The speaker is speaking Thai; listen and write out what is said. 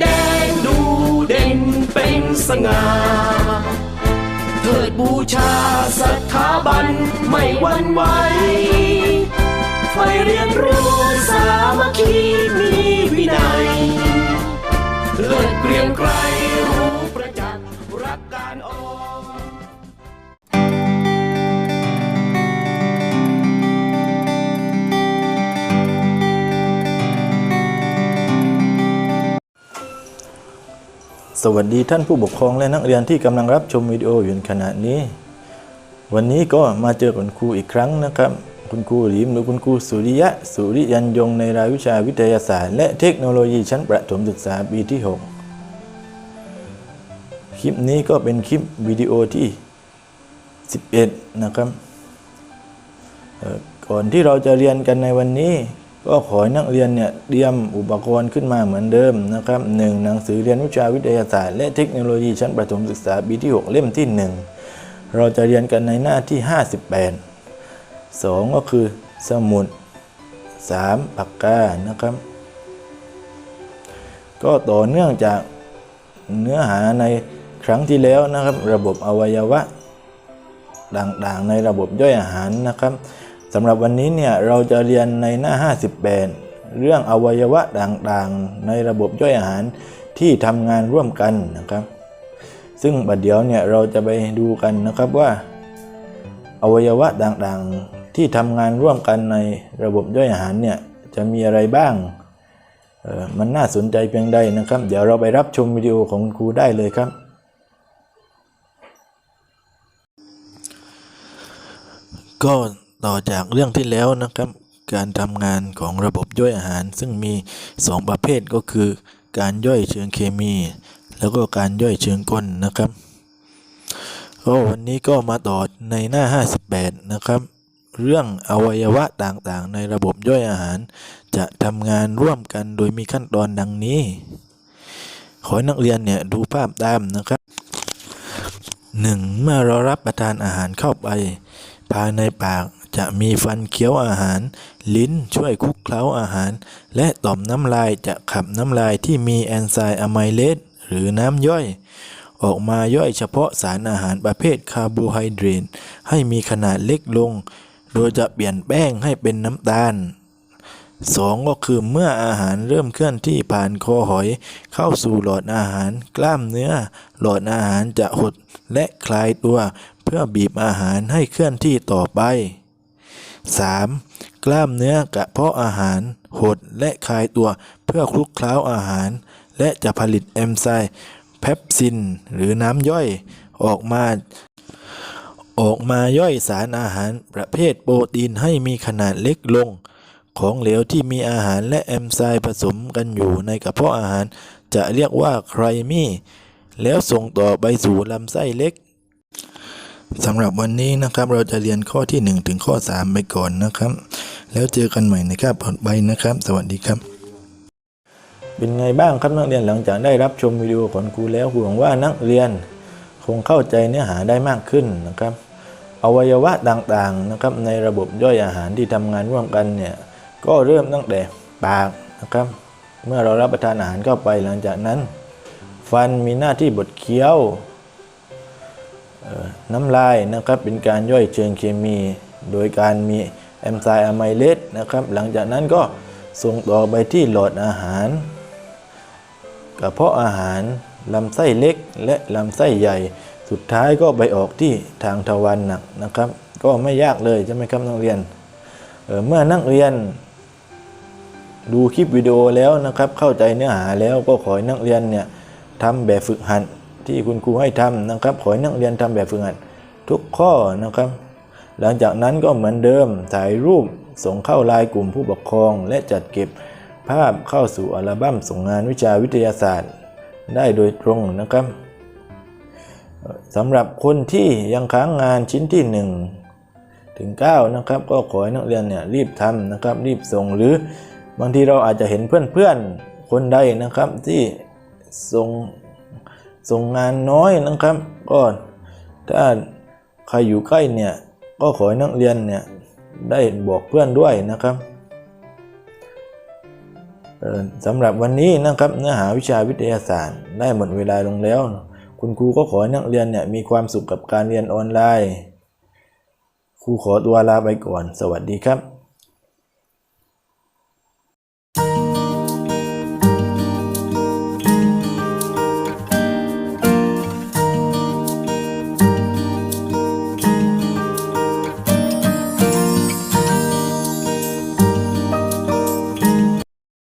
แดงดูเด่นเป็นสง่าเถิดบูชาสถาบันไม่วันไหว สวัสดีท่านผู้ปกครองและนักเรียนที่กำลังรับชมวิดีโออยู่ในขณะนี้ วันนี้ก็มาเจอกับคุณครูอีกครั้งนะครับ คุณครูหลีมหรือคุณครูสุริยะ สุริยันยงในรายวิชาวิทยาศาสตร์ และเทคโนโลยีชั้นประถมศึกษาปีที่ 6 คลิปนี้ก็เป็นคลิปวิดีโอที่ 11 นะครับก่อนที่เราจะเรียนกันในวันนี้ ก็ขอให้นักเรียนเนี่ยเตรียมอุปกรณ์ขึ้นมาเหมือนเดิมนะครับหนึ่งหนังสือเรียนวิชาวิทยาศาสตร์และเทคโนโลยีชั้นประถมศึกษาปีที่ 6 เล่มที่ 1 เราจะเรียนกันในหน้าที่ 58 2 ก็คือสมุด 3 ปากกานะครับ ก็ต่อเนื่องจากเนื้อหาในครั้งที่แล้วนะครับ ระบบอวัยวะต่างๆ ในระบบย่อยอาหารนะครับ สำหรับวันนี้เนี่ยเราจะเรียนในหน้า 58 เรื่องอวัยวะต่างๆ ในระบบย่อยอาหารที่ทำงานร่วมกันนะครับ ซึ่งบัดเดี๋ยวเนี่ยเราจะไปดูกันนะครับว่า อวัยวะต่างๆ ที่ทำงานร่วมกันในระบบย่อยอาหารเนี่ยจะมีอะไรบ้าง มันน่าสนใจเพียงใดนะครับ เดี๋ยวเราไปรับชมวิดีโอของคุณครูได้เลยครับก็ ต่อจากเรื่องที่แล้วนะครับ การทำงานของระบบย่อยอาหาร ซึ่งมี 2 ประเภทก็คือ การย่อยเชิงเคมี แล้วก็การย่อยเชิงก้นนะครับก็วันนี้ก็มาต่อในหน้า 58 นะครับ เรื่องอวัยวะต่างๆ ในระบบย่อยอาหาร จะทำงานร่วมกันโดยมีขั้นตอนดังนี้ ขอให้นักเรียนเนี่ยดูภาพตามนะครับหนึ่งเมื่อเรารับประทานอาหารเข้าไป ภายในปาก จะมีฟันเคี้ยวอาหาร ลิ้นช่วยคลุกเคล้าอาหาร และต่อมน้ำลายจะขับน้ำลายที่มีแอนไซม์อะไมเลสหรือน้ำย่อย ออกมาย่อยเฉพาะสารอาหารประเภทคาร์โบไฮเดรตให้มีขนาดเล็กลง โดยจะเปลี่ยนแป้งให้เป็นน้ำตาลสองก็คือเมื่ออาหารเริ่มเคลื่อนที่ผ่านคอหอย เข้าสู่หลอดอาหาร กล้ามเนื้อ หลอดอาหารจะหดและคลายตัว เพื่อบีบอาหารให้เคลื่อนที่ต่อไป 3. กล้ามเนื้อกระเพาะอาหาร หดและคลายตัวเพื่อคลุกเคล้าอาหาร และจะผลิตเอนไซม์เพปซิน หรือน้ำย่อยออกมา ออกมาย่อยสารอาหารประเภทโปรตีนให้มีขนาดเล็กลง ของเหลวที่มีอาหารและเอนไซม์ผสมกันอยู่ในกระเพาะอาหาร จะเรียกว่าไครมี่แล้วส่งต่อไปสู่ลำไส้เล็ก สำหรับวันนี้นะครับเราจะเรียนข้อที่ 1 ถึงข้อ 3 ไปก่อนนะครับ แล้วเจอกันใหม่ในคาบถัดไปนะครับ สวัสดีครับ เป็นไงบ้างครับนักเรียนหลังจากได้รับชมวิดีโอของครูแล้วหวังว่านักเรียนคงเข้าใจเนื้อหาได้มากขึ้นนะครับ อวัยวะต่างๆนะครับในระบบย่อยอาหารที่ทำงานร่วมกันเนี่ยก็เริ่มตั้งแต่ปากนะครับ เมื่อเรารับประทานอาหารเข้าไปหลังจากนั้น ฟันมีหน้าที่บดเคี้ยว น้ำลายนะครับเป็นการย่อยเชิงเคมี โดยการมีแอนไซม์อะไมเลสนะครับ หลังจากนั้นก็ส่งต่อไปที่หลอดอาหารกระเพาะอาหารลำไส้เล็กและลำไส้ใหญ่ สุดท้ายก็ไปออกที่ทางทวารหนักนะครับ ก็ไม่ยากเลยใช่ไหมครับนักเรียนเเมื่อนักเรียน ดูคลิปวิดีโอแล้วนะครับ เข้าใจเนื้อหาแล้วก็ขอให้นักเรียนเนี่ยทำแบบฝึกหัด ที่คุณครูให้ทำนะครับ ขอให้นักเรียนทำแบบฝึกหัดทุกข้อนะครับ หลังจากนั้นก็เหมือนเดิมถ่ายรูปส่งเข้าไลน์กลุ่มผู้ปกครอง และจัดเก็บภาพเข้าสู่อัลบั้มส่งงานวิชาวิทยาศาสตร์ ได้โดยตรงนะครับสำหรับคนที่ยังค้างงานชิ้นที่ 1 ถึง 9 นะครับ ก็ขอให้นักเรียนเนี่ยรีบทำนะครับ รีบส่งหรือบางทีเราอาจจะเห็นเพื่อนๆคนใดนะครับที่ส่ง ส่งงานน้อยนะครับ ก็ถ้าใครอยู่ใกล้เนี่ยก็ขอให้นักเรียนเนี่ยได้บอกเพื่อนด้วยนะครับสำหรับวันนี้นะครับเนื้อหาวิชาวิทยาศาสตร์ได้หมดเวลาลงแล้ว คุณครูก็ขอให้นักเรียนเนี่ยมีความสุขกับการเรียนออนไลน์ ครูขอตัวลาไปก่อน สวัสดีครับ